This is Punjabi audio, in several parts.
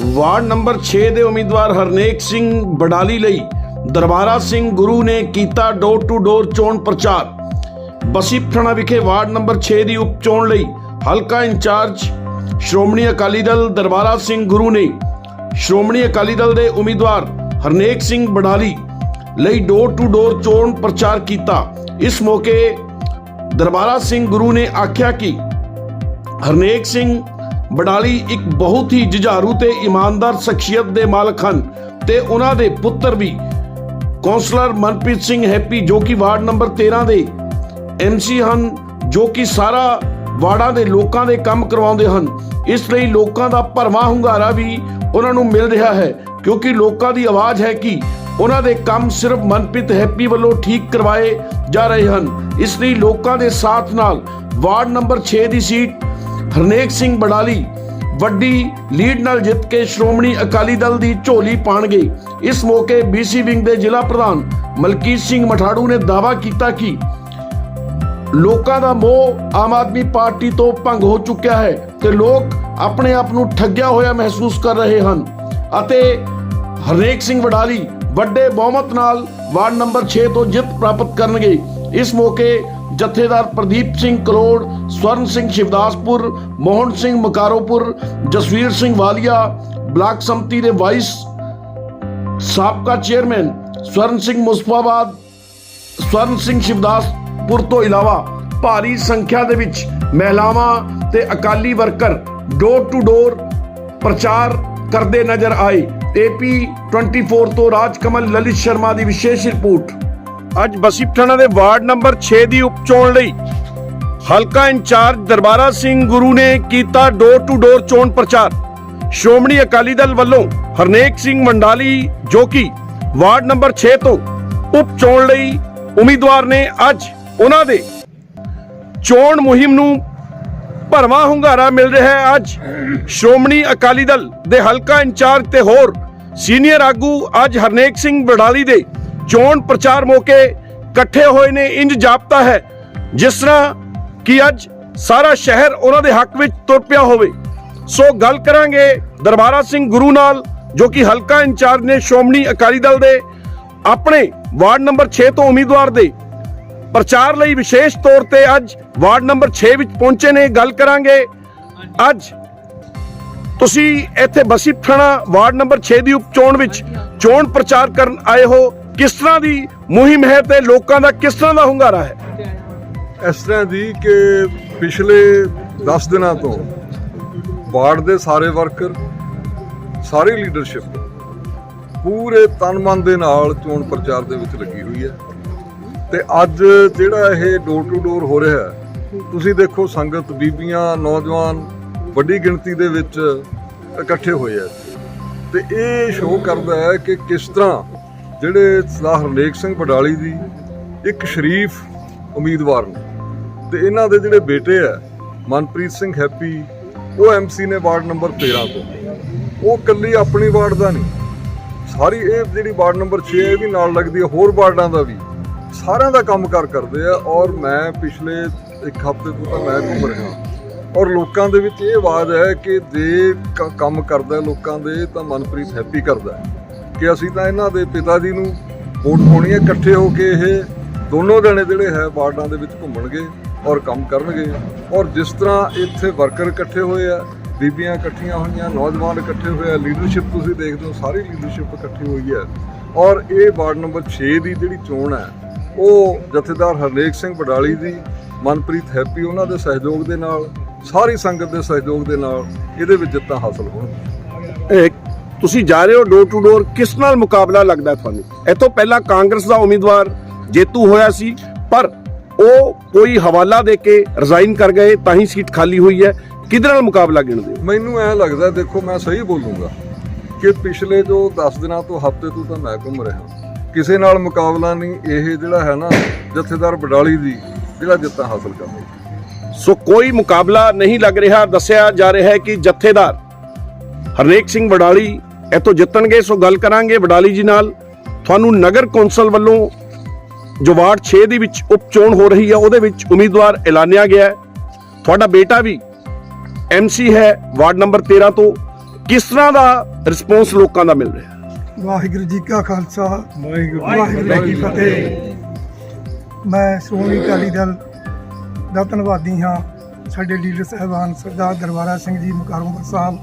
ਵਾਰਡ ਨੰਬਰ 6 ਦੇ ਉਮੀਦਵਾਰ ਹਰਨੇਕ ਸਿੰਘ ਬਡਾਲੀ ਲਈ ਦਰਬਾਰਾ ਸਿੰਘ ਗੁਰੂ ਨੇ ਕੀਤਾ ਡੋਰ ਟੂ ਡੋਰ ਚੋਣ ਪ੍ਰਚਾਰ। ਬਸੀ ਵਿਖੇ ਵਾਰਡ ਨੰਬਰ 6 ਦੀ ਉਪ ਚੋਣ ਲਈ ਹਲਕਾ ਇੰਚਾਰਜ ਸ਼੍ਰੋਮਣੀ ਅਕਾਲੀ ਦਲ ਦਰਬਾਰਾ ਸਿੰਘ ਗੁਰੂ ਨੇ ਸ਼੍ਰੋਮਣੀ ਅਕਾਲੀ ਦਲ ਦੇ ਉਮੀਦਵਾਰ ਹਰਨੇਕ ਸਿੰਘ ਬਡਾਲੀ ਲਈ ਡੋਰ ਟੂ ਡੋਰ ਚੋਣ ਪ੍ਰਚਾਰ ਕੀਤਾ। ਇਸ ਮੌਕੇ ਦਰਬਾਰਾ ਸਿੰਘ ਗੁਰੂ ਨੇ ਆਖਿਆ ਕਿ ਹਰਨੇਕ ਸਿੰਘ ਬਡਾਲੀ ਇੱਕ ਬਹੁਤ ਹੀ ਜੁਝਾਰੂ ਤੇ ਇਮਾਨਦਾਰ ਸ਼ਖਸੀਅਤ ਦੇ ਮਾਲਕ ਹਨ ਤੇ ਉਹਨਾਂ ਦੇ ਪੁੱਤਰ ਵੀ। ਕੌਂਸਲਰ ਮਨਪ੍ਰੀਤ ਸਿੰਘ ਹੈਪੀ ਜੋ ਕਿ ਵਾਰਡ ਨੰਬਰ 13 ਦੇ ਐਮਸੀ ਹਨ, ਜੋ ਕਿ ਸਾਰਾ ਵਾਰਡਾਂ ਦੇ ਲੋਕਾਂ ਦੇ ਕੰਮ ਕਰਵਾਉਂਦੇ ਹਨ। ਇਸ ਲਈ ਲੋਕਾਂ ਦਾ ਭਰਵਾਂ ਹੁੰਗਾਰਾ ਵੀ ਉਹਨਾਂ ਨੂੰ ਮਿਲ ਰਿਹਾ ਹੈ, ਕਿਉਂਕਿ ਲੋਕਾਂ ਦੀ ਆਵਾਜ਼ ਹੈ ਕਿ ਉਹਨਾਂ ਦੇ ਕੰਮ ਸਿਰਫ ਮਨਪ੍ਰੀਤ ਹੈਪੀ ਵੱਲੋਂ ਠੀਕ ਕਰਵਾਏ ਜਾ ਰਹੇ ਹਨ। ਇਸ ਲਈ ਲੋਕਾਂ ਦੇ ਸਾਥ ਨਾਲ ਵਾਰਡ ਨੰਬਰ 6 ਦੀ ਸੀਟ ਹਰਨੇਕ ਸਿੰਘ ਬਡਾਲੀ ਵੱਡੀ ਲੀਡ ਨਾਲ ਜਿੱਤ ਕੇ ਸ਼੍ਰੋਮਣੀ ਅਕਾਲੀ ਦਲ ਦੀ ਝੋਲੀ ਪਾਣਗੇ ਇਸ ਮੌਕੇ ਬੀਸੀ ਵਿੰਗ ਦੇ ਜ਼ਿਲ੍ਹਾ ਪ੍ਰਧਾਨ ਮਲਕੀਤ ਸਿੰਘ ਮਠਾੜੂ ਨੇ ਦਾਅਵਾ ਕੀਤਾ ਕਿ ਲੋਕਾਂ ਦਾ ਮੋਹ ਆਮ ਆਦਮੀ ਪਾਰਟੀ ਤੋਂ ਭੰਗ ਹੋ ਚੁੱਕਿਆ ਹੈ ਤੇ ਲੋਕ ਆਪਣੇ ਆਪ ਨੂੰ ਠੱਗਿਆ ਹੋਇਆ ਮਹਿਸੂਸ ਕਰ ਰਹੇ ਹਨ ਅਤੇ ਹਰਨੇਕ ਸਿੰਘ ਵਡਾਲੀ ਵੱਡੇ ਬਹੁਮਤ ਨਾਲ ਵਾਰਡ ਨੰਬਰ 6 ਤੋਂ ਜਿੱਤ ਪ੍ਰਾਪਤ ਕਰਨਗੇ। ਇਸ ਮੌਕੇ ਜਥੇਦਾਰ ਪ੍ਰਦੀਪ ਸਿੰਘ ਕਰੋੜ ਸਵਰਨ ਸਿੰਘ ਸ਼ਿਵਦਾਸਪੁਰ, ਮੋਹਨ ਸਿੰਘ ਮਕਾਰੋਪੁਰ, ਜਸਵੀਰ ਸਿੰਘ ਵਾਲੀਆ, ਬਲਾਕ ਸੰਮਤੀ ਦੇ ਵਾਈਸ ਸਾਬਕਾ ਚੇਅਰਮੈਨ ਸਵਰਨ ਸਿੰਘ ਮੁਸਫਾਬਾਦ, ਸਵਰਨ ਸਿੰਘ ਸ਼ਿਵਦਾਸਪੁਰ ਤੋਂ ਇਲਾਵਾ ਭਾਰੀ ਸੰਖਿਆ ਦੇ ਵਿੱਚ ਮਹਿਲਾਵਾਂ ਤੇ Akali worker door to door ਪ੍ਰਚਾਰ ਕਰਦੇ ਨਜ਼ਰ ਆਏ। ਏਪੀ 24 ਤੋਂ ਰਾਜਕਮਲ ਲਲਿਤ ਸ਼ਰਮਾ ਦੀ ਵਿਸ਼ੇਸ਼ ਰਿਪੋਰਟ। ਅੱਜ ਬਸੀ ਪਠਾਣਾ ਦੇ ਵਾਰਡ ਨੰਬਰ 6 ਦੀ ਉਪਚੋਣ ਲਈ ਹਲਕਾ ਇੰਚਾਰਜ ਦਰਬਾਰਾ ਸਿੰਘ ਗੁਰੂ ਨੇ ਕੀਤਾ ਡੋਰ ਟੂ ਡੋਰ ਚੋਣ ਪ੍ਰਚਾਰ। ਸ਼੍ਰੋਮਣੀ ਅਕਾਲੀ ਦਲ ਵੱਲੋਂ ਹਰਨੇਕ ਸਿੰਘ ਮੰਡਾਲੀ, ਜੋ ਕਿ ਵਾਰਡ ਨੰਬਰ 6 ਤੋਂ ਉਪ ਲਈ ਉਮੀਦਵਾਰ ਨੇ ਅੱਜ ਉਹਨਾਂ ਦੇ ਚੋਣ ਮੁਹਿੰਮ ਨੂੰ ਭਰਵਾਂ ਹੁੰਗਾਰਾ ਮਿਲ ਰਿਹਾ ਹੈ। ਅੱਜ ਸ਼੍ਰੋਮਣੀ ਅਕਾਲੀ ਦਲ ਦੇ ਹਲਕਾ ਇੰਚਾਰਜ ਤੇ ਹੋਰ ਸੀਨੀਅਰ ਆਗੂ ਅੱਜ ਹਰਨੇਕ ਸਿੰਘ ਬਡਾਲੀ ਦੇ ਚੋਣ ਪ੍ਰਚਾਰ ਮੌਕੇ ਇਕੱਠੇ ਹੋਏ ਨੇ ਇੰਜ ਜਾਪਤਾ ਹੈ, ਜਿਸ ਤਰ੍ਹਾਂ ਕਿ ਅੱਜ ਸਾਰਾ ਸ਼ਹਿਰ ਉਹਨਾਂ ਦੇ ਹੱਕ ਵਿੱਚ ਤੁਰ ਪਿਆ ਹੋਵੇ। ਸੋ ਗੱਲ ਕਰਾਂਗੇ ਦਰਬਾਰਾ ਸਿੰਘ ਗੁਰੂ ਨਾਲ, ਜੋ ਕਿ ਹਲਕਾ ਇੰਚਾਰਜ ਨੇ ਸ਼੍ਰੋਮਣੀ ਅਕਾਲੀ ਦਲ ਦੇ, ਆਪਣੇ ਵਾਰਡ ਨੰਬਰ 6 ਤੋਂ ਉਮੀਦਵਾਰ ਦੇ। ਪ੍ਰਚਾਰ ਲਈ ਵਿਸ਼ੇਸ਼ ਤੌਰ ਤੇ ਅੱਜ ਵਾਰਡ ਨੰਬਰ 6 ਵਿੱਚ ਪਹੁੰਚੇ ਨੇ, ਗੱਲ ਕਰਾਂਗੇ। ਅੱਜ ਤੁਸੀਂ ਇੱਥੇ ਬਸੀ ਪਠਾਣਾ ਵਾਰਡ ਨੰਬਰ 6 ਦੀ ਉਪਚੋਣ ਵਿੱਚ ਚੋਣ ਪ੍ਰਚਾਰ ਕਰਨ ਆਏ ਹੋ। ਕਿਸ ਤਰ੍ਹਾਂ ਦੀ ਮੁਹਿੰਮ ਹੈ ਤੇ ਲੋਕਾਂ ਦਾ ਕਿਸ ਤਰ੍ਹਾਂ ਦਾ ਹੁੰਗਾਰਾ ਹੈ? ਇਸ ਤਰ੍ਹਾਂ ਦੀ ਕਿ ਪਿਛਲੇ 10 ਦਿਨਾਂ ਤੋਂ ਵਾਰਡ ਦੇ ਸਾਰੇ ਵਰਕਰ, ਸਾਰੀ ਲੀਡਰਸ਼ਿਪ ਪੂਰੇ ਤਨ ਮਨ ਦੇ ਨਾਲ ਚੋਣ ਪ੍ਰਚਾਰ ਦੇ ਵਿੱਚ ਲੱਗੀ ਹੋਈ ਹੈ। ਤੇ ਅੱਜ ਜਿਹੜਾ ਇਹ ਡੋਰ ਟੂ ਡੋਰ ਹੋ ਰਿਹਾ ਹੈ, ਤੁਸੀਂ ਦੇਖੋ ਸੰਗਤ, ਬੀਬੀਆਂ, ਨੌਜਵਾਨ ਵੱਡੀ ਗਿਣਤੀ ਦੇ ਵਿੱਚ ਇਕੱਠੇ ਹੋਏ ਆ ਤੇ ਇਹ ਸ਼ੋਅ ਕਰਦਾ ਹੈ ਕਿ ਕਿਸ ਤਰ੍ਹਾਂ ਜਿਹੜੇ ਸਰਦਾਰ ਹਰਨੇਕ ਸਿੰਘ ਬਡਾਲੀ ਦੀ ਇੱਕ ਸ਼ਰੀਫ ਉਮੀਦਵਾਰ ਨੇ। ਤੇ ਇਹਨਾਂ ਦੇ ਜਿਹੜੇ ਬੇਟੇ ਆ, ਮਨਪ੍ਰੀਤ ਸਿੰਘ ਹੈਪੀ, ਉਹ ਐਮਸੀ ਨੇ ਵਾਰਡ ਨੰਬਰ 13 ਤੋਂ। ਉਹ ਕੱਲੀ ਆਪਣੀ ਵਾਰਡ ਦਾ ਨਹੀਂ, ਸਾਰੀ ਇਹ ਜਿਹੜੀ ਵਾਰਡ ਨੰਬਰ 6 ਇਹ ਵੀ ਨਾਲ ਲੱਗਦੀ ਹੈ ਹੋਰ ਵਾਰਡਾਂ ਦਾ ਵੀ। ਸਾਰਿਆਂ ਦਾ ਕੰਮ ਕਾਰ ਕਰਦੇ ਆ ਔਰ ਮੈਂ ਪਿਛਲੇ ਇੱਕ ਹਫ਼ਤੇ ਤੋਂ ਤਾਂ ਮੈਂ ਘੁੰਮ ਰਿਹਾ ਔਰ ਲੋਕਾਂ ਦੇ ਵਿੱਚ ਇਹ ਆਵਾਜ਼ ਹੈ ਕਿ ਜੇ ਕੰਮ ਕਰਦਾ ਲੋਕਾਂ ਦੇ, ਤਾਂ ਮਨਪ੍ਰੀਤ ਹੈਪੀ ਕਰਦਾ ਕਿ ਅਸੀਂ ਤਾਂ ਇਹਨਾਂ ਦੇ ਪਿਤਾ ਜੀ ਨੂੰ ਵੋਟ ਪਾਉਣੀ ਹੈ, ਇਕੱਠੇ ਹੋ ਕੇ ਇਹ ਦੋਨੋਂ ਜਣੇ ਜਿਹੜੇ ਹੈ ਵਾਰਡਾਂ ਦੇ ਵਿੱਚ ਘੁੰਮਣਗੇ ਔਰ ਕੰਮ ਕਰਨਗੇ। ਔਰ ਜਿਸ ਤਰ੍ਹਾਂ ਇੱਥੇ ਵਰਕਰ ਇਕੱਠੇ ਹੋਏ ਆ, ਬੀਬੀਆਂ ਇਕੱਠੀਆਂ ਹੋਈਆਂ, ਨੌਜਵਾਨ ਇਕੱਠੇ ਹੋਏ ਆ ਲੀਡਰਸ਼ਿਪ ਤੁਸੀਂ ਦੇਖਦੇ ਹੋ, ਸਾਰੀ ਲੀਡਰਸ਼ਿਪ ਇਕੱਠੀ ਹੋਈ ਹੈ। ਔਰ ਇਹ ਵਾਰਡ ਨੰਬਰ 6 ਦੀ ਜਿਹੜੀ ਚੋਣ ਹੈ, ਉਹ ਜਥੇਦਾਰ ਹਰਨੇਕ ਸਿੰਘ ਬਡਾਲੀ ਦੀ ਮਨਪ੍ਰੀਤ ਹੈਪੀ ਉਹਨਾਂ ਦੇ ਸਹਿਯੋਗ ਦੇ ਨਾਲ, ਸਾਰੀ ਸੰਗਤ ਦੇ ਸਹਿਯੋਗ ਦੇ ਨਾਲ ਇਹਦੇ ਵਿੱਚ ਜਿੱਤਾਂ ਹਾਸਲ ਹੋਣ ਤੁਸੀਂ ਜਾ ਰਹੇ ਹੋ ਡੋਰ ਟੂ ਡੋਰ ਕਿਸ ਨਾਲ ਮੁਕਾਬਲਾ ਲੱਗਦਾ ਤੁਹਾਨੂੰ? ਇਤੋਂ ਪਹਿਲਾਂ ਕਾਂਗਰਸ ਦਾ ਉਮੀਦਵਾਰ ਜੇਤੂ ਹੋਇਆ ਸੀ ਪਰ ਉਹ ਕੋਈ ਹਵਾਲਾ ਦੇ ਕੇ ਰਿਜ਼ਾਈਨ ਕਰ ਗਏ ਤਾਂ ਹੀ ਸੀਟ ਖਾਲੀ ਹੋਈ ਹੈ। ਕਿਹਦੇ ਨਾਲ ਮੁਕਾਬਲਾ ਗਿਣਦੇ ਮੈਨੂੰ ਐ ਲੱਗਦਾ ਦੇਖੋ ਮੈਂ ਸਹੀ ਬੋਲੂੰਗਾ ਕਿ ਪਿਛਲੇ ਜੋ 10 ਦਿਨਾਂ ਤੋਂ ਹਫ਼ਤੇ ਤੋਂ ਤਾਂ ਮੈਂ ਘੁੰਮ ਰਿਹਾ। ਕਿਸੇ ਨਾਲ ਮੁਕਾਬਲਾ ਨਹੀਂ ਇਹ ਜਿਹੜਾ ਹੈ ਨਾ ਜਥੇਦਾਰ ਬਡਾਲੀ ਦੀ ਜਿਹੜਾ ਜਿੱਤਾਂ ਹਾਸਲ ਕਰਨੀ ਸੋ ਕੋਈ ਮੁਕਾਬਲਾ ਨਹੀਂ ਲੱਗ ਰਿਹਾ। ਦੱਸਿਆ ਜਾ ਰਿਹਾ ਹੈ ਕਿ ਜਥੇਦਾਰ ਹਰਨੇਕ ਸਿੰਘ ਵਡਾਲੀ ਇੱਥੋਂ ਜਿੱਤਣਗੇ ਸੋ ਗੱਲ ਕਰਾਂਗੇ ਵਡਾਲੀ ਜੀ ਨਾਲ। ਤੁਹਾਨੂੰ ਨਗਰ ਕੌਂਸਲ ਵੱਲੋਂ ਜੋ ਵਾਰਡ 6 ਦੇ ਵਿੱਚ ਉਪ ਚੋਣ ਹੋ ਰਹੀ ਹੈ ਉਹਦੇ ਵਿੱਚ ਉਮੀਦਵਾਰ ਐਲਾਨਿਆ ਗਿਆ ਹੈ। ਤੁਹਾਡਾ ਬੇਟਾ ਵੀ ਐਮਸੀ ਹੈ ਵਾਰਡ ਨੰਬਰ 13 ਤੋਂ। ਕਿਸ ਤਰ੍ਹਾਂ ਦਾ ਰਿਸਪੌਂਸ ਲੋਕਾਂ ਦਾ ਮਿਲ ਰਿਹਾ? ਵਾਹਿਗੁਰੂ ਜੀ ਕਾ ਖਾਲਸਾ ਵਾਹਿਗੁਰੂ ਵਾਹਿਗੁਰੂ ਜੀ ਕੀ ਫਤਿਹ। ਮੈਂ ਸ਼੍ਰੋਮਣੀ ਅਕਾਲੀ ਦਲ ਦਾ ਧੰਨਵਾਦੀ ਹਾਂ। ਸਾਡੇ ਲੀਡਰ ਸਾਹਿਬਾਨ ਸਰਦਾਰ ਦਰਬਾਰਾ ਸਿੰਘ ਜੀ ਮੁਕਾਰਮਪੁਰ ਸਾਹਿਬ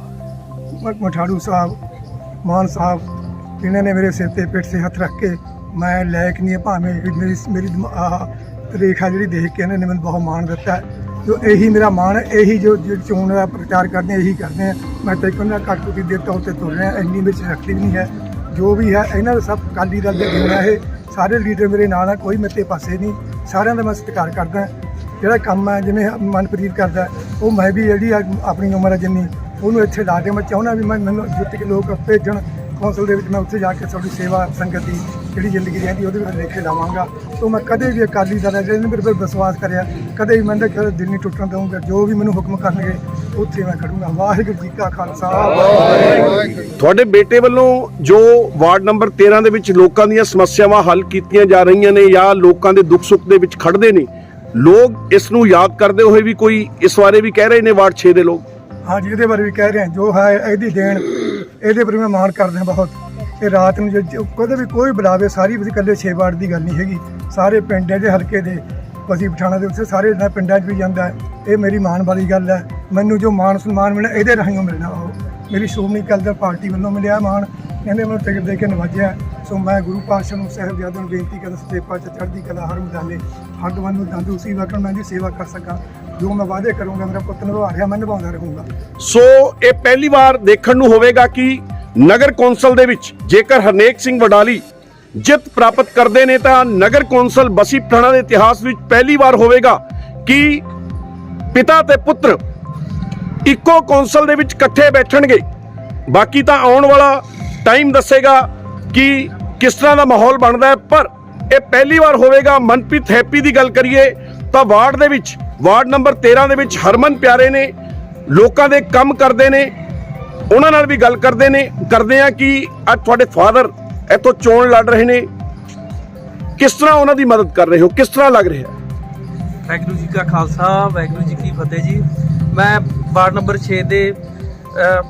ਮਠਾੜੂ ਸਾਹਿਬ ਮਾਨ ਸਾਹਿਬ ਇਹਨਾਂ ਨੇ ਮੇਰੇ ਸਿਰ ਤੇ ਪਿੱਠ 'ਤੇ ਹੱਥ ਰੱਖ ਕੇ ਮੈਂ ਲਾਇਕ ਨਹੀਂ ਹਾਂ, ਭਾਵੇਂ ਮੇਰੀ ਮੇਰੀ ਦਿਮਾ- ਆਹ ਰੇਖਾ ਜਿਹੜੀ ਦੇਖ ਕੇ ਇਹਨਾਂ ਨੇ ਮੈਨੂੰ ਬਹੁਤ ਮਾਣ ਦਿੱਤਾ ਜੋ ਇਹੀ ਮੇਰਾ ਮਾਣ ਹੈ, ਇਹੀ ਜੋ ਚੋਣ ਦਾ ਪ੍ਰਚਾਰ ਕਰਦੇ ਇਹੀ ਕਰਦੇ ਆ ਮੈਂ ਤਾਂ ਕਹਿੰਦਾ ਘੱਟ ਕੁ ਦੇ ਤੌਰ ਤੇ ਤੁਰ ਰਿਹਾ, ਇੰਨੀ ਮੇਰੀ ਰੱਖਦੀ ਨਹੀਂ ਹੈ। ਜੋ ਵੀ ਹੈ, ਇਹਨਾਂ ਦਾ ਸਭ ਅਕਾਲੀ ਦਲ ਦੇ ਦੇਣਾ ਇਹ ਸਾਰੇ ਲੀਡਰ ਮੇਰੇ ਨਾਲ ਆ ਕੋਈ ਮੇਰੇ ਪਾਸੇ ਨਹੀਂ। ਸਾਰਿਆਂ ਦਾ ਮੈਂ ਸਤਿਕਾਰ ਕਰਦਾ ਜਿਹੜਾ ਕੰਮ ਹੈ, ਜਿਵੇਂ ਮਨਪ੍ਰੀਤ ਕਰਦਾ ਉਹ ਮੈਂ ਵੀ ਜਿਹੜੀ ਆ ਆਪਣੀ ਉਮਰ ਹੈ ਜਿੰਨੀ ਉਹਨੂੰ ਇੱਥੇ ਲਾ ਕੇ ਮੈਂ ਚਾਹੁੰਦਾ ਵੀ ਮੈਂ ਮੈਨੂੰ ਜਿੱਤ ਕੇ ਲੋਕ ਭੇਜਣ, ਕੌਂਸਲ ਦੇ ਵਿੱਚ ਮੈਂ ਉੱਥੇ ਜਾ ਕੇ ਤੁਹਾਡੀ ਸੇਵਾ ਸੰਗਤ ਦੀ ਜਿਹੜੀ ਜ਼ਿੰਦਗੀ ਰਹਿੰਦੀ ਉਹਦੇ ਵਿੱਚ ਲੇਖੇ ਲਾਵਾਂਗਾ। ਤੋਂ ਮੈਂ ਕਦੇ ਵੀ ਅਕਾਲੀ ਦਲ ਹੈ ਜਿਹਨੇ ਮੇਰੇ 'ਤੇ ਵਿਸ਼ਵਾਸ ਕਰਿਆ, ਕਦੇ ਵੀ ਮੈਂ ਤਾਂ ਦਿਲ ਨਹੀਂ ਟੁੱਟਣ ਦਊਂਗਾ, ਜੋ ਵੀ ਮੈਨੂੰ ਹੁਕਮ ਕਰਨਗੇ, ਉੱਥੇ ਮੈਂ ਖੜੂੰਗਾ। ਵਾਹਿਗੁਰੂ ਜੀ ਕਾ ਖਾਲਸਾ। ਤੁਹਾਡੇ ਬੇਟੇ ਵੱਲੋਂ ਜੋ ਵਾਰਡ ਨੰਬਰ 13 ਦੇ ਵਿੱਚ ਲੋਕਾਂ ਦੀਆਂ ਸਮੱਸਿਆਵਾਂ ਹੱਲ ਕੀਤੀਆਂ ਜਾ ਰਹੀਆਂ ਨੇ ਜਾਂ ਲੋਕਾਂ ਦੇ ਦੁੱਖ ਸੁੱਖ ਦੇ ਵਿੱਚ ਖੜਦੇ ਨੇ, ਲੋਕ ਇਸ ਨੂੰ ਯਾਦ ਕਰਦੇ ਹੋਏ ਵੀ ਕੋਈ ਇਸ ਬਾਰੇ ਵੀ ਕਹਿ ਰਹੇ ਨੇ ਵਾਰਡ 6 ਦੇ ਲੋਕ? ਹਾਂਜੀ ਇਹਦੇ ਬਾਰੇ ਵੀ ਕਹਿ ਰਹੇ ਹਾਂ, ਜੋ ਹੈ ਇਹਦੀ ਦੇਣ, ਇਹਦੇ ਪਰ ਮੈਂ ਮਾਣ ਕਰਦੇ ਹਾਂ ਬਹੁਤ। ਇਹ ਰਾਤ ਨੂੰ ਜੇ ਕਦੇ ਵੀ ਕੋਈ ਬੁਲਾਵੇ, ਸਾਰੀ ਵੀ ਇਕੱਲੇ 6 ਵਾਰਡ ਦੀ ਗੱਲ ਨਹੀਂ ਹੈਗੀ। ਸਾਰੇ ਪਿੰਡ ਦੇ ਹਲਕੇ ਦੇ, ਅਸੀਂ ਪਠਾਣਾ ਦੇ ਉੱਤੇ ਸਾਰੇ ਇਹਨਾਂ ਪਿੰਡਾਂ 'ਚ ਵੀ ਜਾਂਦਾ ਹੈ। ਇਹ ਮੇਰੀ ਮਾਣ ਵਾਲੀ ਗੱਲ ਹੈ। ਮੈਨੂੰ ਜੋ ਮਾਣ ਸਨਮਾਨ ਮਿਲਿਆ, ਇਹਦੇ ਰਾਹੀਂ ਮਿਲਣਾ ਉਹ। ਮੇਰੀ ਸ਼੍ਰੋਮਣੀ ਅਕਾਲੀ ਦਲ ਪਾਰਟੀ ਵੱਲੋਂ ਮਿਲਿਆ ਮਾਣ। ਕਹਿੰਦੇ ਮੈਨੂੰ ਟਿਕਟ ਦੇ ਕੇ ਨਵਾਜਿਆ। ਸੋ ਮੈਂ ਗੁਰੂ ਪਾਤਸ਼ਾਹ ਨੂੰ ਸਾਹਿਬਜ਼ਾਦਿਆਂ ਨੂੰ ਬੇਨਤੀ ਕਰਦਾ, ਸੱਚੇ ਪਾਤਸ਼ਾਹ ਚੜ੍ਹਦੀ ਕਲਾ ਹਰ ਮਦਾਨੇ ਹੱਗ ਨੂੰ ਤੰਦਰੁਸਤੀ ਵਕਣ ਮੈਂ ਦੀ ਸੇਵਾ ਕਰ ਸਕਾਂ, ਜੋ ਮੈਂ ਵਾਅਦੇ ਕਰੂੰਗਾ, ਮੇਰਾ ਪੁੱਤ ਨਿਭਾ ਰਿਹਾ, ਮੈਂ ਨਿਭਾਉਂਦਾ ਰਹੂੰਗਾ। ਸੋ ਇਹ ਪਹਿਲੀ ਵਾਰ ਦੇਖਣ ਨੂੰ ਹੋਵੇਗਾ ਕਿ ਨਗਰ ਕੌਂਸਲ ਦੇ ਵਿੱਚ ਜੇਕਰ ਹਰਨੇਕ ਸਿੰਘ ਵਡਾਲੀ ਜਿੱਤ ਪ੍ਰਾਪਤ ਕਰਦੇ ਨੇ, ਤਾਂ ਨਗਰ ਕੌਂਸਲ ਬਸੀ ਪਠਾਣਾ ਦੇ ਇਤਿਹਾਸ ਵਿੱਚ ਪਹਿਲੀ ਵਾਰ ਹੋਵੇਗਾ ਕਿ ਪਿਤਾ ਤੇ ਪੁੱਤਰ ਇੱਕੋ ਕੌਂਸਲ ਦੇ ਵਿੱਚ ਇਕੱਠੇ ਬੈਠਣਗੇ। ਬਾਕੀ ਤਾਂ ਆਉਣ ਵਾਲਾ ਟਾਈਮ ਦੱਸੇਗਾ ਕਿ ਕਿਸ ਤਰ੍ਹਾਂ ਦਾ ਮਾਹੌਲ ਬਣਦਾ ਹੈ, ਪਰ ਇਹ ਪਹਿਲੀ ਵਾਰ ਹੋਵੇਗਾ। ਮਨਪ੍ਰੀਤ ਹੈਪੀ ਦੀ ਗੱਲ ਕਰੀਏ ਤਾਂ ਵਾਰਡ ਦੇ ਵਿੱਚ, ਵਾਰਡ ਨੰਬਰ 13 ਦੇ ਵਿੱਚ ਹਰਮਨ ਪਿਆਰੇ ਨੇ, ਲੋਕਾਂ ਦੇ ਕੰਮ ਕਰਦੇ ਨੇ, ਉਹਨਾਂ ਨਾਲ ਵੀ ਗੱਲ ਕਰਦੇ ਨੇ, ਕਰਦੇ ਆ ਕਿ ਅੱਜ ਤੁਹਾਡੇ ਫਾਦਰ ਇੱਥੋਂ ਚੋਣ ਲੜ ਰਹੇ ਨੇ। ਕਿਸ ਤਰ੍ਹਾਂ ਉਹਨਾਂ ਦੀ ਮਦਦ ਕਰ ਰਹੇ ਹੋ? ਕਿਸ ਤਰ੍ਹਾਂ ਲੱਗ ਰਿਹਾ? ਵਾਹਿਗੁਰੂ ਜੀ ਕਾ ਖਾਲਸਾ, ਵਾਹਿਗੁਰੂ ਜੀ ਕੀ ਫਤਿਹ ਜੀ। ਮੈਂ ਵਾਰਡ ਨੰਬਰ 6 ਦੇ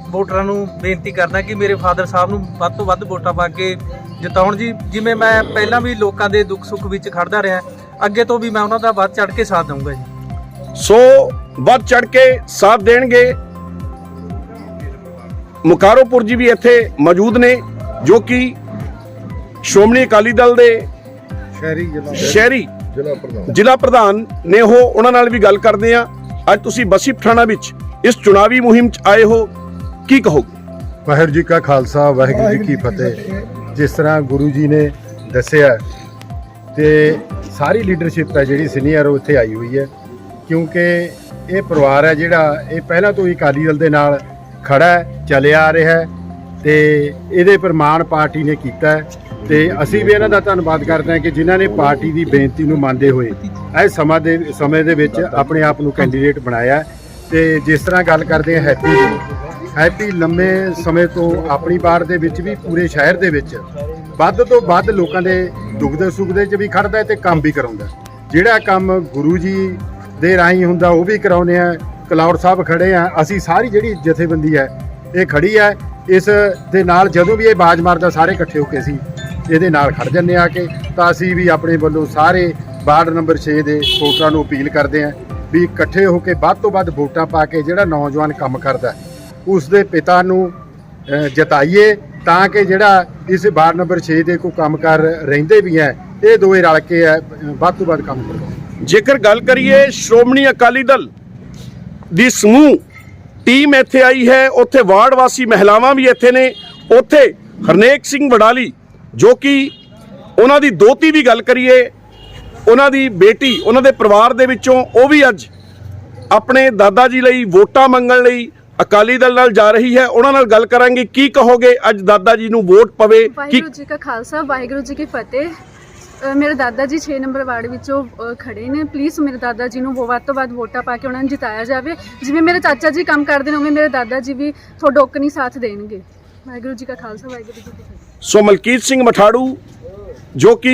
ਵੋਟਰਾਂ ਨੂੰ ਬੇਨਤੀ ਕਰਦਾ ਕਿ ਮੇਰੇ ਫਾਦਰ ਸਾਹਿਬ ਨੂੰ ਵੱਧ ਤੋਂ ਵੱਧ ਵੋਟਾਂ ਪਾ ਕੇ ਜਿਤਾਉਣ ਜੀ। ਜਿਵੇਂ ਮੈਂ ਪਹਿਲਾਂ ਵੀ ਲੋਕਾਂ ਦੇ ਦੁੱਖ ਸੁੱਖ ਵਿੱਚ ਖੜਦਾ ਰਿਹਾ ਅੱਗੇ ਤੋਂ ਵੀ ਮੈਂ ਉਹਨਾਂ ਦਾ ਵੱਧ ਚੜ ਕੇ ਸਾਥ ਦਊਂਗਾ ਜੀ। ਸੋ ਵੱਧ ਚੜ ਕੇ ਸਾਥ ਦੇਣਗੇ। ਮੁਕਾਰੋਪੁਰ ਜੀ ਵੀ ਇੱਥੇ ਮੌਜੂਦ ਨੇ ਜੋ ਕਿ ਸ਼੍ਰੋਮਣੀ ਅਕਾਲੀ ਦਲ ਦੇ ਸ਼ਹਿਰੀ ਜ਼ਿਲ੍ਹਾ ਸ਼ਹਿਰੀ ਜ਼ਿਲ੍ਹਾ ਪ੍ਰਧਾਨ। ਜ਼ਿਲ੍ਹਾ ਪ੍ਰਧਾਨ ਨੇ ਉਹ ਉਹਨਾਂ ਨਾਲ ਵੀ ਗੱਲ ਕਰਦੇ ਆ। ਅੱਜ ਤੁਸੀਂ ਬਸੀ ਪਠਾਣਾ ਵਿੱਚ ਇਸ ਚੁਣਾਵੀ ਮੁਹਿੰਮ 'ਚ ਆਏ ਹੋ ਕੀ ਕਹੋਗੇ? ਵਾਹਿਗੁਰੂ ਜੀ ਕਾ ਖਾਲਸਾ ਵਾਹਿਗੁਰੂ ਜੀ ਕੀ ਫਤਿਹ। ਜਿਸ ਤਰ੍ਹਾਂ ਗੁਰੂ ਜੀ ਨੇ ਦੱਸਿਆ ਤੇ ਸਾਰੀ ਲੀਡਰਸ਼ਿਪ ਹੈ ਜਿਹੜੀ ਸੀਨੀਅਰ ਉਹ ਇੱਥੇ ਆਈ ਹੋਈ ਹੈ ਕਿਉਂਕਿ ਇਹ ਪਰਿਵਾਰ ਹੈ ਜਿਹੜਾ ਇਹ ਪਹਿਲਾਂ ਤੋਂ ਹੀ ਅਕਾਲੀ ਦਲ ਦੇ ਨਾਲ ਖੜਾ ਹੈ ਚੱਲਿਆ ਆ ਰਿਹਾ ਹੈ ਤੇ ਇਹਦੇ ਪ੍ਰਮਾਣ ਪਾਰਟੀ ਨੇ ਕੀਤਾ ਤੇ ਅਸੀਂ ਵੀ ਇਹਨਾਂ ਦਾ ਧੰਨਵਾਦ ਕਰਦੇ ਹਾਂ ਕਿ ਜਿਨ੍ਹਾਂ ਨੇ ਪਾਰਟੀ ਦੀ ਬੇਨਤੀ ਨੂੰ ਮੰਨਦੇ ਹੋਏ ਇਹ ਸਮਾਂ ਦੇ ਸਮੇਂ ਦੇ ਵਿੱਚ ਆਪਣੇ ਆਪ ਨੂੰ ਕੈਂਡੀਡੇਟ ਬਣਾਇਆ। ਤੇ ਜਿਸ ਤਰ੍ਹਾਂ ਗੱਲ ਕਰਦੇ ਹਾਂ ਹੈਪੀ ਦੀ, ਹੈਪੀ ਲੰਮੇ ਸਮੇਂ ਤੋਂ ਆਪਣੀ ਵਾਰਡ ਦੇ ਵਿੱਚ ਵੀ ਪੂਰੇ ਸ਼ਹਿਰ ਦੇ ਵਿੱਚ ਵੱਧ ਤੋਂ ਵੱਧ ਲੋਕਾਂ ਦੇ ਦੁੱਖ ਦੇ ਸੁੱਖ ਦੇ ਚ ਵੀ ਖੜਦਾ ਹੈ ਤੇ ਕੰਮ ਵੀ ਕਰਾਉਂਦਾ ਜਿਹੜਾ ਕੰਮ ਗੁਰੂ ਜੀ ਦੇ ਰਾਹੀਂ ਹੁੰਦਾ, ਉਹ ਵੀ ਕਰਾਉਂਦੇ ਆ ਕਲੌਰ ਸਾਹਿਬ ਖੜੇ ਆ ਅਸੀਂ ਸਾਰੀ ਜਿਹੜੀ ਜਥੇਬੰਦੀ ਹੈ, ਇਹ ਖੜੀ ਹੈ। ਇਸ ਦੇ ਨਾਲ ਜਦੋਂ ਵੀ ਇਹ ਬਾਜ ਮਾਰਦਾ, ਸਾਰੇ ਇਕੱਠੇ ਹੋ ਕੇ ਅਸੀਂ ਇਹਦੇ ਨਾਲ ਖੜ ਜੰਨੇ ਆ ਕੇ। ਤਾਂ ਅਸੀਂ ਵੀ ਆਪਣੇ ਵੱਲੋਂ ਸਾਰੇ ਵਾਰਡ ਨੰਬਰ 6 ਦੇ ਵੋਟਰਾਂ ਨੂੰ ਅਪੀਲ ਕਰਦੇ ਆ ਵੀ ਇਕੱਠੇ ਹੋ ਕੇ ਵੱਧ ਤੋਂ ਵੱਧ ਵੋਟਾਂ ਪਾ ਕੇ ਜਿਹੜਾ ਨੌਜਵਾਨ ਕੰਮ ਕਰਦਾ ਹੈ, ਉਸ ਦੇ ਪਿਤਾ ਨੂੰ ਜਤਾਈਏ ਤਾਂ ਕਿ ਜਿਹੜਾ ਇਸ ਵਾਰਡ ਨੰਬਰ 6 ਦੇ ਕੋਈ ਕੰਮ ਕਰ ਰਹਿੰਦੇ ਵੀ ਹੈ ਇਹ ਦੋਵੇਂ ਰਲ ਕੇ ਹੈ, ਵੱਧ ਤੋਂ ਵੱਧ ਕੰਮ ਕਰੋ। ਜੇਕਰ ਗੱਲ ਕਰੀਏ ਸ਼੍ਰੋਮਣੀ ਅਕਾਲੀ ਦਲ ਦੀ ਸਮੂਹ ਟੀਮ ਇੱਥੇ ਆਈ ਹੈ ਉੱਥੇ ਵਾਰਡ ਵਾਸੀ ਮਹਿਲਾਵਾਂ ਵੀ ਇੱਥੇ ਨੇ ਉੱਥੇ ਹਰਨੇਕ ਸਿੰਘ ਵਡਾਲੀ ਜੋ ਕਿ ਉਹਨਾਂ ਦੀ ਦੋਤੀ ਦੀ ਗੱਲ ਕਰੀਏ ਉਹਨਾਂ ਦੀ ਬੇਟੀ ਉਹਨਾਂ ਦੇ ਪਰਿਵਾਰ ਦੇ ਵਿੱਚੋਂ ਉਹ ਵੀ ਅੱਜ ਆਪਣੇ ਦਾਦਾ ਜੀ ਲਈ ਵੋਟਾਂ ਮੰਗਣ ਲਈ ਅਕਾਲੀ ਦਲ ਨਾਲ ਜਾ ਰਹੀ ਹੈ। ਉਹਨਾਂ ਨਾਲ ਗੱਲ ਕਰਾਂਗੇ। ਕੀ ਕਹੋਗੇ? ਅੱਜ ਦਾਦਾ ਜੀ ਨੂੰ ਵੋਟ ਪਵੇ। ਵਾਹਿਗੁਰੂ ਜੀ ਕਾ ਖਾਲਸਾ ਵਾਹਿਗੁਰੂ ਜੀ ਕੀ ਫਤਿਹ। ਮੇਰੇ ਦਾਦਾ ਜੀ 6 ਨੰਬਰ ਵਾਰਡ ਵਿੱਚੋਂ ਖੜੇ ਨੇ। ਪਲੀਜ਼ ਮੇਰੇ ਦਾਦਾ ਜੀ ਨੂੰ ਵੱਧ ਤੋਂ ਵੱਧ ਵੋਟਾਂ ਪਾ ਕੇ ਉਹਨਾਂ ਨੂੰ ਜਿਤਾਇਆ ਜਾਵੇ। ਜਿਵੇਂ ਮੇਰੇ ਚਾਚਾ ਜੀ ਕੰਮ ਕਰਦੇ ਨੇ ਉਵੇਂ ਮੇਰੇ ਦਾਦਾ ਜੀ ਵੀ ਤੁਹਾਡਾ ਓਕਣੀ ਸਾਥ ਦੇਣਗੇ। ਵਾਹਿਗੁਰੂ ਜੀ ਕਾ ਖਾਲਸਾ ਵਾਹਿਗੁਰੂ ਜੀ ਕੀ ਫਤਿਹ। ਸੋ ਮਲਕੀਤ ਸਿੰਘ ਮਠਾੜੂ ਜੋ ਕਿ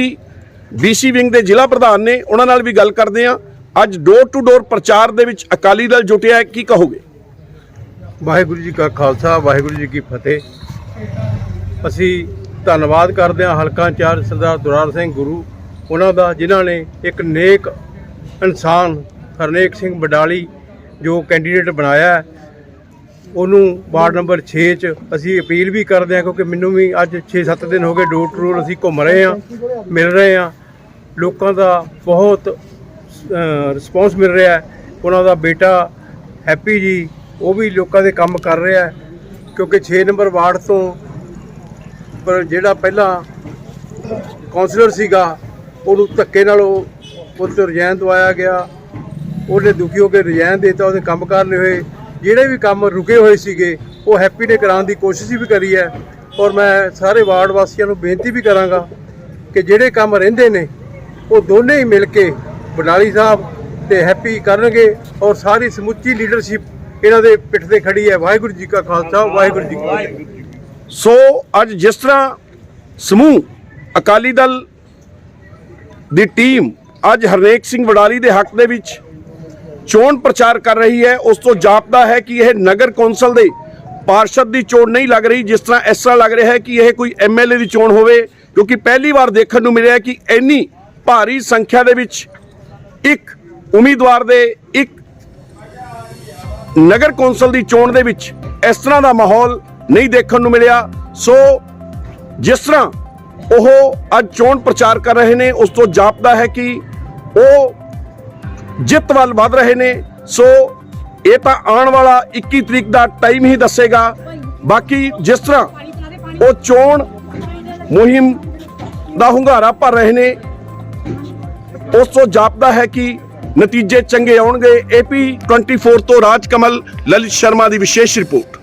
ਬੀਸੀ ਵਿੰਗ ਦੇ ਜ਼ਿਲ੍ਹਾ ਪ੍ਰਧਾਨ ਨੇ ਉਹਨਾਂ ਨਾਲ ਵੀ ਗੱਲ ਕਰਦੇ ਆ ਅੱਜ ਡੋਰ ਟੂ ਡੋਰ ਪ੍ਰਚਾਰ ਦੇ ਵਿੱਚ ਅਕਾਲੀ ਦਲ ਜੁਟਿਆ ਹੈ। ਕੀ ਕਹੋਗੇ? ਵਾਹਿਗੁਰੂ ਜੀ ਕਾ ਖਾਲਸਾ, ਵਾਹਿਗੁਰੂ ਜੀ ਕੀ ਫਤਿਹ। ਅਸੀਂ ਧੰਨਵਾਦ ਕਰਦੇ ਹਾਂ ਹਲਕਾ ਇੰਚਾਰਜ ਸਰਦਾਰ ਦੁਰਾਰ ਸਿੰਘ ਗੁਰੂ, ਉਹਨਾਂ ਦਾ, ਜਿਨ੍ਹਾਂ ਨੇ ਇੱਕ ਨੇਕ ਇਨਸਾਨ ਹਰਨੇਕ ਸਿੰਘ ਬਡਾਲੀ ਜੋ ਕੈਂਡੀਡੇਟ ਬਣਾਇਆ ਉਹਨੂੰ ਵਾਰਡ ਨੰਬਰ 6 'ਚ ਅਸੀਂ ਅਪੀਲ ਵੀ ਕਰਦੇ ਹਾਂ, ਕਿਉਂਕਿ ਮੈਨੂੰ ਵੀ ਅੱਜ 6-7 ਦਿਨ ਹੋ ਗਏ ਡੋਰ ਟੂ ਡੋਰ ਅਸੀਂ ਘੁੰਮ ਰਹੇ ਹਾਂ, ਮਿਲ ਰਹੇ ਹਾਂ। ਲੋਕਾਂ ਦਾ ਬਹੁਤ ਰਿਸਪੌਂਸ ਮਿਲ ਰਿਹਾ ਹੈ। ਉਹਨਾਂ ਦਾ ਬੇਟਾ ਹੈਪੀ ਜੀ, ਉਹ ਵੀ ਲੋਕਾਂ ਦੇ ਕੰਮ ਕਰ ਰਿਹਾ ਹੈ, ਕਿਉਂਕਿ 6 ਨੰਬਰ ਵਾਰਡ ਤੋਂ ਪਰ ਜਿਹੜਾ ਪਹਿਲਾਂ ਕਾਉਂਸਲਰ ਸੀਗਾ, ਉਹਨੂੰ ਧੱਕੇ ਨਾਲ ਉਹ ਉਹ ਤੋਂ ਰਿਜ਼ਾਈਨ ਦਵਾਇਆ ਗਿਆ। ਉਹਨੇ ਦੁਖੀ ਹੋ ਕੇ ਰਿਜ਼ਾਈਨ ਦੇਤਾ, ਉਹਦੇ ਕੰਮ ਕਰ ਲਏ ਹੋਏ। ਜਿਹੜੇ ਵੀ ਕੰਮ ਰੁਕੇ ਹੋਏ ਸੀਗੇ, ਉਹ ਹੈਪੀ ਨੇ ਕਰਾਉਣ ਦੀ ਕੋਸ਼ਿਸ਼ ਵੀ ਕਰੀ ਹੈ। ਔਰ ਮੈਂ ਸਾਰੇ ਵਾਰਡ ਵਾਸੀਆਂ ਨੂੰ ਬੇਨਤੀ ਵੀ ਕਰਾਂਗਾ ਕਿ ਜਿਹੜੇ ਕੰਮ ਰਹਿੰਦੇ ਨੇ, ਉਹ ਦੋਨੇ ਹੀ ਮਿਲ ਕੇ ਬਡਾਲੀ ਸਾਹਿਬ ਤੇ ਹੈਪੀ ਕਰਨਗੇ ਔਰ ਸਾਰੀ ਸਮੁੱਚੀ ਲੀਡਰਸ਼ਿਪ ਇਹਨਾਂ ਦੇ ਪਿੱਠ ਤੇ ਖੜੀ ਹੈ। ਵਾਹਿਗੁਰੂ ਜੀ ਕਾ ਖਾਲਸਾ, ਵਾਹਿਗੁਰੂ ਜੀ ਕੀ ਫਤਿਹ। ਸੋ ਅੱਜ ਜਿਸ ਤਰ੍ਹਾਂ ਸਮੂਹ ਅਕਾਲੀ ਦਲ ਦੀ ਟੀਮ ਅੱਜ ਹਰਨੇਕ ਸਿੰਘ ਵਡਾਲੀ ਦੇ ਹੱਕ ਦੇ ਵਿੱਚ ਚੋਣ ਪ੍ਰਚਾਰ ਕਰ ਰਹੀ ਹੈ, ਉਸ ਤੋਂ ਜਾਪਦਾ ਹੈ ਕਿ ਇਹ ਨਗਰ ਕੌਂਸਲ ਦੇ ਪਾਰਸ਼ਦ ਦੀ ਚੋਣ ਨਹੀਂ ਲੱਗ ਰਹੀ, ਜਿਸ ਤਰ੍ਹਾਂ ਇਸ ਤਰ੍ਹਾਂ ਲੱਗ ਰਿਹਾ ਹੈ ਕਿ ਇਹ ਕੋਈ ਐਮਐਲਏ ਦੀ ਚੋਣ ਹੋਵੇ, ਕਿਉਂਕਿ ਪਹਿਲੀ ਵਾਰ ਦੇਖਣ ਨੂੰ ਮਿਲਿਆ ਕਿ ਇੰਨੀ ਭਾਰੀ ਸੰਖਿਆ ਦੇ ਵਿੱਚ ਇੱਕ ਉਮੀਦਵਾਰ ਦੇ ਇੱਕ ਨਗਰ ਕੌਂਸਲ ਦੀ ਚੋਣ ਦੇ ਵਿੱਚ ਇਸ ਤਰ੍ਹਾਂ ਦਾ ਮਾਹੌਲ ਨਹੀਂ ਦੇਖਣ ਨੂੰ ਮਿਲਿਆ। ਸੋ ਜਿਸ ਤਰ੍ਹਾਂ ਉਹ ਅੱਜ ਚੋਣ ਪ੍ਰਚਾਰ ਕਰ ਰਹੇ ਨੇ, ਉਸ ਤੋਂ ਜਾਪਦਾ ਹੈ ਕਿ ਉਹ ਜਿੱਤ ਵੱਲ ਵਧ ਰਹੇ ਨੇ। ਸੋ ਇਹ ਤਾਂ ਆਉਣ ਵਾਲਾ 21 ਤਰੀਕ ਦਾ ਟਾਈਮ ਹੀ ਦੱਸੇਗਾ। ਬਾਕੀ ਜਿਸ ਤਰ੍ਹਾਂ ਉਹ ਚੋਣ ਮੁਹਿੰਮ ਦਾ ਹੁੰਗਾਰਾ ਭਰ ਰਹੇ ਨੇ, ਉਸ ਤੋਂ ਜਾਪਦਾ ਹੈ ਕਿ ਨਤੀਜੇ ਚੰਗੇ ਆਉਣਗੇ। ਏਪੀ 24 ਤੋਂ ਰਾਜ ਕਮਲ, ਲਲਿਤ ਸ਼ਰਮਾ ਦੀ ਵਿਸ਼ੇਸ਼ ਰਿਪੋਰਟ।